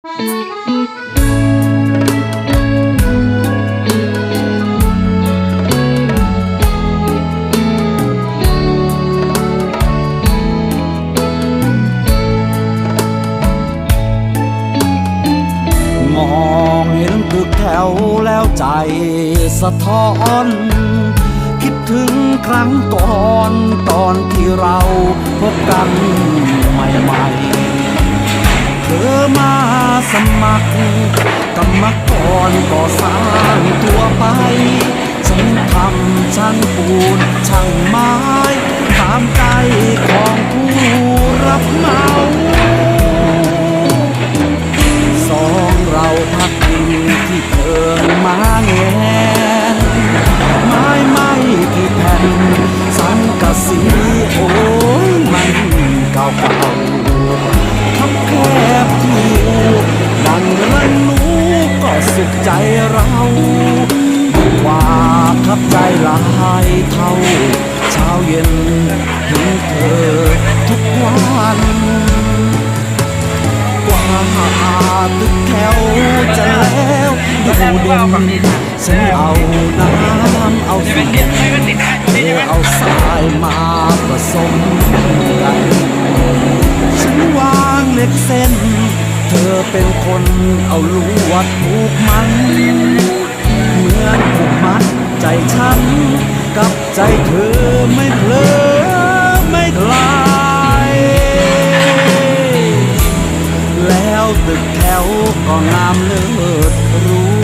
มองเห็นตึกแถวแล้วใจสะท้อน คิดถึงครั้งก่อนตอนที่เราพบกัน มัครกรรมกรก่อสร้างตัวไป ฉันทำช่างปูนช่างไม้ตามใจของผู้รับเหมาสองเราพักดินที่เพิงมาแง ใจเรากว่าขับใจหลายเท่า เช้าเย็นเห็นเธอทุกวันกว่าตึกแถวจะแล้วดูเด่นฉันเอาน้ำเอาสีเธอเอาสายมาผสมกัน เธอเป็นคนเอาลวดผูกมัน เหมือนผูกมัดใจฉัน กับใจเธอไม่เพลอไม่คลาย แล้วตึกแถวก็งามเลิศรู้